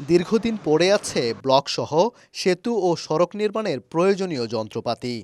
দীর্ঘদিন পড়ে আছে ব্লকসহ সেতু ও সড়ক নির্মাণের প্রয়োজনীয় যন্ত্রপাতি।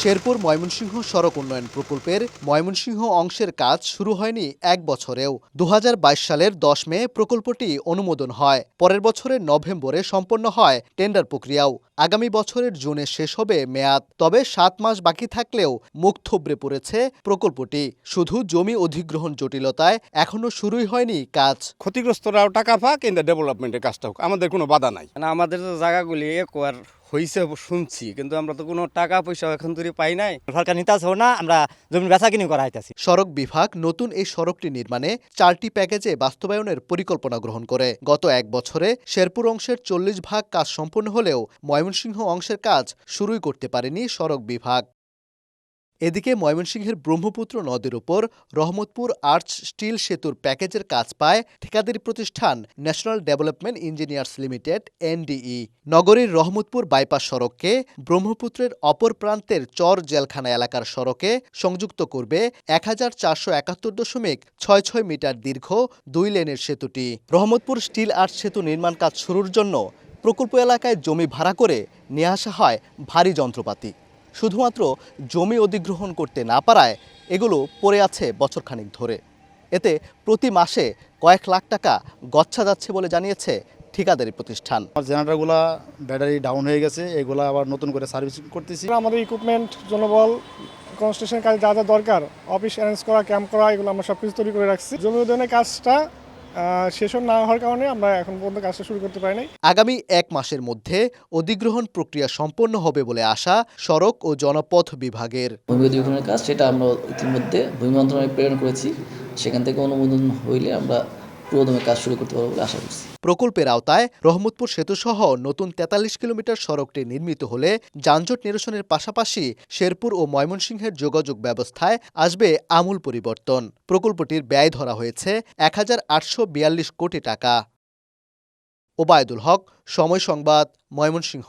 শেরপুর ময়মনসিংহ সড়ক উন্নয়ন প্রকল্পের ময়মনসিংহ অংশের কাজ শুরু হয়নি এক বছরেও। দু হাজার বাইশ সালের দশ মে প্রকল্পটি অনুমোদন হয়। পরের বছরের নভেম্বরে সম্পন্ন হয় টেন্ডার প্রক্রিয়াও। আগামী বছরের জুনে শেষ হবে মেয়াদ। তবে সাত মাস বাকি থাকলেও মুখ থুবড়ে পড়েছে প্রকল্পটি। শুধু জমি অধিগ্রহণ জটিলতায় এখনও শুরুই হয়নি কাজ। ক্ষতিগ্রস্তরাও টাকা পাক কিন্তু ডেভেলপমেন্টের কাজটা হোক আমাদের কোনো বাধা নাই। মানে আমাদের তো জায়গাগুলি একবার হয়েছে শুনছি, কিন্তু আমরা তো কোনো টাকা পয়সা এখন তৈরি পাই নাই। সরকার নিতে আসব না, আমরা জমি বেচা কিনি করা হইতেছি। সড়ক বিভাগ নতুন এই সড়কটি নির্মাণে চারটি প্যাকেজে বাস্তবায়নের পরিকল্পনা গ্রহণ করে। গত এক বছরে শেরপুর অংশের চল্লিশ ভাগ কাজ সম্পন্ন হলেও ময়মনসিংহ অংশের কাজ শুরুই করতে পারেনি সড়ক বিভাগ। এদিকে ময়মনসিংহের ব্রহ্মপুত্র নদের উপর রহমতপুর আর্চ স্টিল সেতুর প্যাকেজের কাজ পায় ঠিকাদারি প্রতিষ্ঠান national development engineers limited, NDE. নগরীর রহমতপুর বাইপাস সড়ককে ব্রহ্মপুত্রের অপর প্রান্তের চর জেলখানা এলাকার সড়কে সংযুক্ত করবে এক হাজার চারশো একাত্তর দশমিক ছয় ছয় মিটার দীর্ঘ দুই লেনের সেতুটি। রহমতপুর স্টিল আর্চ সেতু নির্মাণ কাজ শুরুর জন্য প্রকল্প এলাকায় জমি ভাড়া করে নিয়ে আসা হয় ভারী যন্ত্রপাতি। শুধুমাত্র জমি অধিগ্রহণ করতে না পারায় এগুলো পড়ে আছে বছরখানিক ধরে। এতে প্রতি মাসে কয়েক লাখ টাকা গচ্ছা যাচ্ছে বলে জানিয়েছে ঠিকাদারি প্রতিষ্ঠান। আমার জেনারেটরগুলা ব্যাটারি ডাউন হয়ে গেছে এগুলো আবার নতুন করে সার্ভিসিং করতেছি। আমাদের ইকুইপমেন্ট জনবল কনস্ট্রাকশন কাজ যা যা দরকার অফিস অ্যারেঞ্জ করা ক্যাম্প করা এগুলো আমরা সব কিছু তৈরি করে রাখছি। জমি উদ্যানের কাজটা আহ, শেষ না হওয়ার কারণে আমরা এখন পর্যন্ত কাজটা শুরু করতে পারিনি নাই। আগামী এক মাসের মধ্যে অধিগ্রহণ প্রক্রিয়া সম্পন্ন হবে বলে আশা সড়ক ও জনপথ বিভাগের। ভূমি অধিগ্রহণের কাজ সেটা আমরা ইতিমধ্যে ভূমি মন্ত্রণালয়ে প্রেরণ করেছি। সেখান থেকে অনুমোদন হইলে আমরা পুরোদমে কাজ শুরু করতে পারব বলে আশা করছি প্রকল্পের আওতায় রহমতপুর সেতুসহ নতুন তেতাল্লিশ কিলোমিটার সড়কটি নির্মিত হলে যানজট নিরসনের পাশাপাশি শেরপুর ও ময়মনসিংহের যোগাযোগ ব্যবস্থায় আসবে আমূল পরিবর্তন। প্রকল্পটির ব্যয় ধরা হয়েছে এক হাজার আটশো বিয়াল্লিশ কোটি টাকা। ওবায়দুল হক, সময় সংবাদ, ময়মনসিংহ।